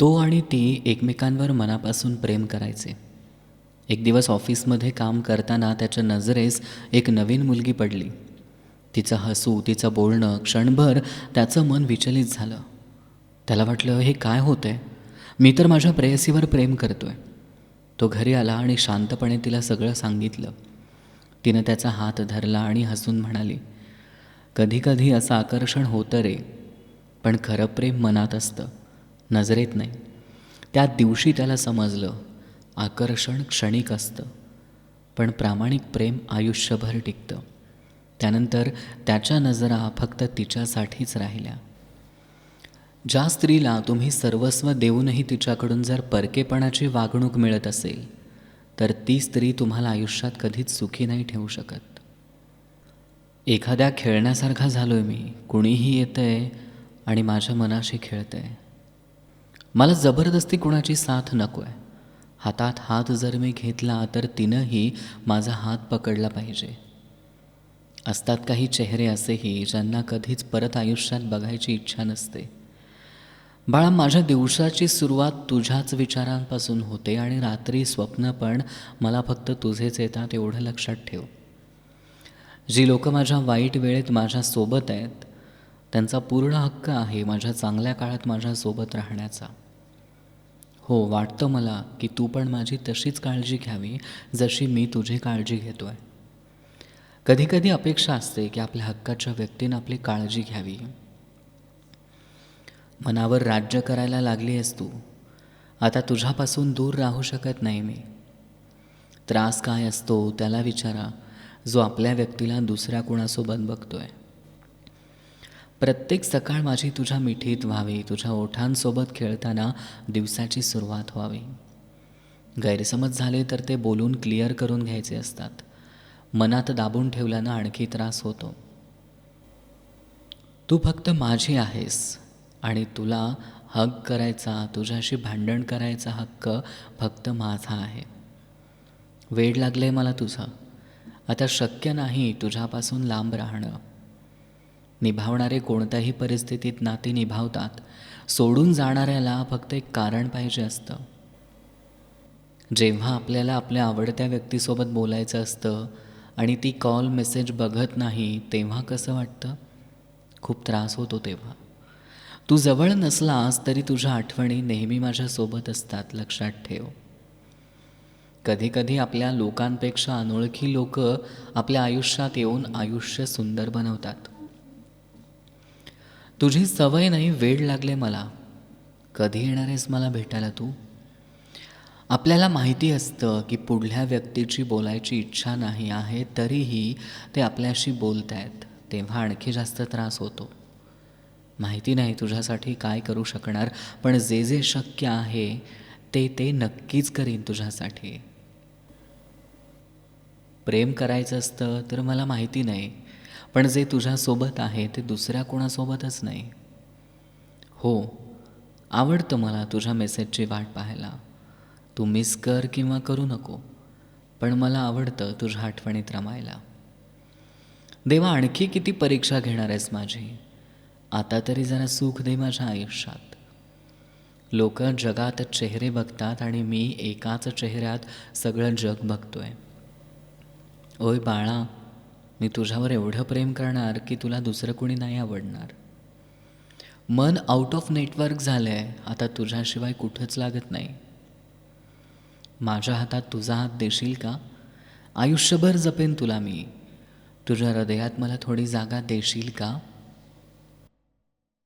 तो आणि ती एकमेकांवर मनापासून प्रेम करायचे. एक दिवस ऑफिसमध्ये काम करताना त्याच्या नजरेस एक नवीन मुलगी पडली. तिचं हसू तिचं बोलणं क्षणभर त्याचं मन विचलित झालं. त्याला वाटलं हे काय होतंय? मी तर माझ्या प्रेयसीवर प्रेम करतोय. तो घरी आला आणि शांतपणे तिला सगळं सांगितलं. तिनं त्याचा हात धरला आणि हसून म्हणाली कधीकधी असं आकर्षण होतं रे पण खरं प्रेम मनात असतं. नजरेत नाही. त्या दिवशी त्याला समजलं आकर्षण क्षणिक असतं पण प्रामाणिक प्रेम आयुष्यभर टिकतं. त्यानंतर त्याच्या नजरा फक्त तिच्यासाठीच राहिल्या. ज्या स्त्रीला तुम्ही सर्वस्व देऊनही तिच्याकडून जर परकेपणाची वागणूक मिळत असेल तर ती स्त्री तुम्हाला आयुष्यात कधीच सुखी नाही ठेवू शकत. एखाद्या खेळण्यासारखा झालोय मी कुणीही येतंय आणि माझ्या मनाशी खेळतंय. मला जबरदस्ती कुणाची साथ नको आहे हातात हात जर मी घेतला तर तिनंही माझा हात पकडला पाहिजे. असतात काही चेहरे असेही ज्यांना कधीच परत आयुष्यात बघायची इच्छा नसते. बाळा माझ्या दिवसाची सुरुवात तुझ्याच विचारांपासून होते आणि रात्री स्वप्न पण मला फक्त तुझेच येतात एवढं लक्षात ठेव. जी लोकं माझ्या वाईट वेळेत माझ्यासोबत आहेत त्यांचा पूर्ण हक्क आहे माझ्या चांगल्या काळात माझ्यासोबत राहण्याचा. हो वाटतं मला की तू पण माझी तशीच काळजी घ्यावी जशी मी तुझी काळजी घेतो आहे कधीकधी अपेक्षा असते की आपल्या हक्काच्या व्यक्तीनं आपली काळजी घ्यावी. मनावर राज्य करायला लागली आहेस तू. आता तुझ्यापासून दूर राहू शकत नाही मी. त्रास काय असतो त्याला विचारा. जो आपल्या व्यक्तीला दुसऱ्या कुणासोबत बघतो आहे प्रत्येक सकाळ माझी तुझ्या मिठीत व्हावी तुझ्या ओठांसोबत खेळताना दिवसाची सुरुवात व्हावी. गैरसमज झाले तर ते बोलून क्लिअर करून घ्यायचे असतात. मनात दाबून ठेवल्यानं आणखी त्रास होतो. तू फक्त माझी आहेस आणि तुला हक करायचा तुझ्याशी भांडण करायचा हक्क फक्त माझा आहे. वेड लागले मला तुझं. आता शक्य नाही तुझ्यापासून लांब राहणं. निभावणारे कोणत्याही परिस्थितीत नाते निभावतात. सोडून जाणाऱ्याला फक्त एक कारण पाहिजे असतं. जेव्हा आपल्याला आपल्या आवडत्या व्यक्तीसोबत बोलायचं असतं आणि ती कॉल मेसेज बघत नाही तेव्हा कसं वाटतं? खूप त्रास होतो तेव्हा. तू जवळ नसलास तरी तुझ्या आठवणी नेहमी माझ्यासोबत असतात लक्षात ठेव. कधीकधी आपल्या लोकांपेक्षा अनोळखी लोक आपल्या आयुष्यात येऊन आयुष्य सुंदर बनवतात. तुझी सवय नाही वेळ लागले मला. कधी येणार आहेस मला भेटायला तू? आपल्याला माहिती असतं की पुढल्या व्यक्तीची बोलायची इच्छा नाही आहे तरीही ते आपल्याशी बोलत आहेत तेव्हा आणखी जास्त त्रास होतो. माहिती नाही तुझ्यासाठी काय करू शकणार पण जे जे शक्य आहे ते ते नक्कीच करीन तुझ्यासाठी. प्रेम करायचं असतं तर मला माहिती नाही. पण जे तुझ्यासोबत आहे ते दुसऱ्या कोणासोबतच नाही. हो आवडतं मला तुझ्या मेसेजची वाट पाहायला. तू मिस कर किंवा करू नको पण मला आवडतं तुझ्या आठवणीत रमायला. देवा आणखी किती परीक्षा घेणार आहेस माझी? आता तरी जरा सुख दे माझ्या आयुष्यात. लोक जगात चेहरे बघतात आणि मी एकाच चेहऱ्यात सगळं जग बघतोय. ओय बाळा मी तुझ्यावर एवढं प्रेम करणार की तुला दुसरं कोणी नाही आवडणार. मन आउट ऑफ नेटवर्क झालं आहे आता तुझ्याशिवाय कुठंच लागत नाही. माझ्या हातात तुझा हात देशील का? आयुष्यभर जपेन तुला मी. तुझ्या हृदयात मला थोडी जागा देशील का?